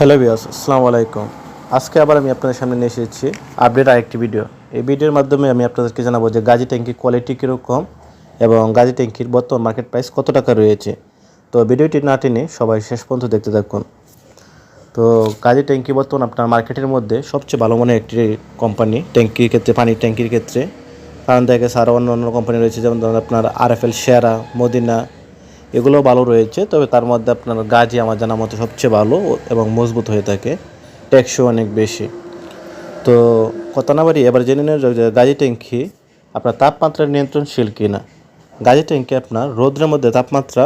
Hello বিয়াস আসসালামু আলাইকুম। আজকে আবার আমি আপনাদের সামনে নিয়ে এসেছি আপডেট আরেকটি ভিডিও। এই ভিডিওর মাধ্যমে আমি আপনাদেরকে জানাব যে গাজি ট্যাঙ্কির কোয়ালিটি কীরকম এবং গাজি ট্যাঙ্কির বর্তমান মার্কেট প্রাইস কত টাকা রয়েছে। তো ভিডিওটি না টেনে সবাই শেষ পর্যন্ত দেখতে থাকুন। তো গাজি ট্যাঙ্কি বর্তমান আপনার মার্কেটের মধ্যে সবচেয়ে ভালো মনে একটি কোম্পানি ট্যাঙ্কির ক্ষেত্রে, পানির ট্যাঙ্কির ক্ষেত্রে। কারণ দেখা গেছে আরও অন্য অন্য কোম্পানি রয়েছে, যেমন ধরুন আপনার আর এফ এল শেয়ারা মদিনা এগুলোও ভালো রয়েছে, তবে তার মধ্যে আপনার গাজি আমার জানা মতো সবচেয়ে ভালো এবং মজবুত হয়ে থাকে ট্যাক্সও অনেক বেশি। তো কথা না বাড়ি এবার জেনে নেওয়া যে গাজি ট্যাঙ্কি আপনার তাপমাত্রা নিয়ন্ত্রণশীল কিনা। গাজি ট্যাঙ্কি আপনার রোদ্রের মধ্যে তাপমাত্রা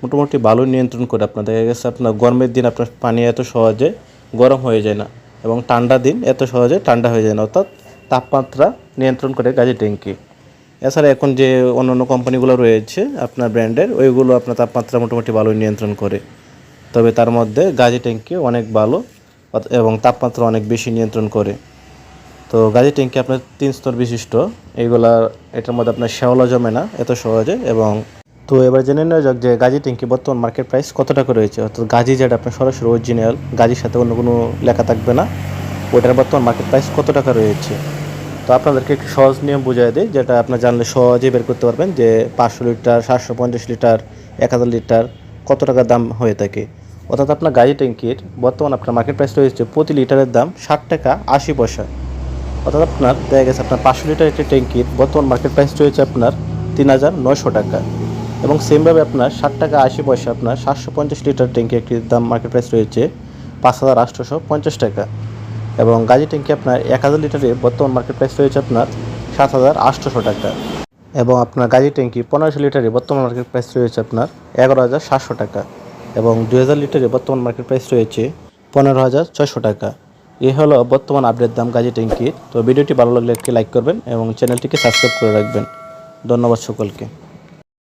মোটামুটি ভালো নিয়ন্ত্রণ করে আপনার, দেখা গেছে আপনার গরমের দিন আপনার পানি এত সহজে গরম হয়ে যায় না এবং ঠান্ডা দিন এত সহজে ঠান্ডা হয়ে যায় না, অর্থাৎ তাপমাত্রা নিয়ন্ত্রণ করে গাজি ট্যাঙ্কি। এছাড়া এখন যে অন্য অন্য কোম্পানিগুলো রয়েছে আপনার ব্র্যান্ডের, ওইগুলো আপনার তাপমাত্রা মোটামুটি ভালো নিয়ন্ত্রণ করে। তবে তার মধ্যে গাজি ট্যাঙ্কি অনেক ভালো এবং তাপমাত্রা অনেক বেশি নিয়ন্ত্রণ করে। তো গাজি ট্যাঙ্কি আপনার তিন স্তর বিশিষ্ট। এইগুলা এটার মধ্যে আপনার শ্যাওলা জমে না, এত সহজে এবং তো এবার জেনে নেওয়া যাক যে গাজি ট্যাঙ্কি বর্তমান মার্কেট প্রাইস কত টাকা রয়েছে। অর্থাৎ গাজি যেটা আপনার সরাসরি অরিজিনাল গাজির সাথে অন্য কোনো লেখা থাকবে না। ওটার বর্তমান মার্কেট প্রাইস কত টাকা রয়েছে? তো আপনাদেরকে একটু সহজ নিয়ম বুঝিয়ে দিই, যেটা আপনার জানলে সহজেই বের করতে পারবেন যে পাঁচশো লিটার, সাতশো পঞ্চাশ লিটার, এক হাজার লিটার কত টাকা দাম হয়ে থাকে। অর্থাৎ আপনার গাড়ি ট্যাঙ্কির বর্তমান আপনার মার্কেট প্রাইস রয়েছে প্রতি লিটারের দাম ষাট টাকা আশি পয়সা। অর্থাৎ আপনার দেখা গেছে আপনার পাঁচশো লিটার একটি ট্যাঙ্কির বর্তমান মার্কেট প্রাইস রয়েছে আপনার তিন হাজার নয়শো টাকা। এবং সেমভাবে আপনার ষাট টাকা আশি পয়সা আপনার সাতশো পঞ্চাশ লিটার ট্যাঙ্কি একটি দাম মার্কেট প্রাইস রয়েছে পাঁচ হাজার আটশোশো পঞ্চাশ টাকা। এবং গাজি ট্যাঙ্কি আপনার এক হাজার লিটারের বর্তমান মার্কেট প্রাইস রয়েছে আপনার সাত হাজার আটশোশো টাকা। এবং আপনার গাজি ট্যাঙ্কি পনেরোশো লিটারে বর্তমান মার্কেট প্রাইস রয়েছে আপনার এগারো হাজার সাতশো টাকা এবং দুই হাজার লিটারে বর্তমান মার্কেট প্রাইস রয়েছে পনেরো হাজার ছয়শো টাকা। এ হলো বর্তমান আপডেট দাম গাজি ট্যাঙ্কির। তো ভিডিওটি ভালো লাগলে একটি লাইক করবেন এবং চ্যানেলটিকে সাবস্ক্রাইব করে রাখবেন। ধন্যবাদ সকলকে।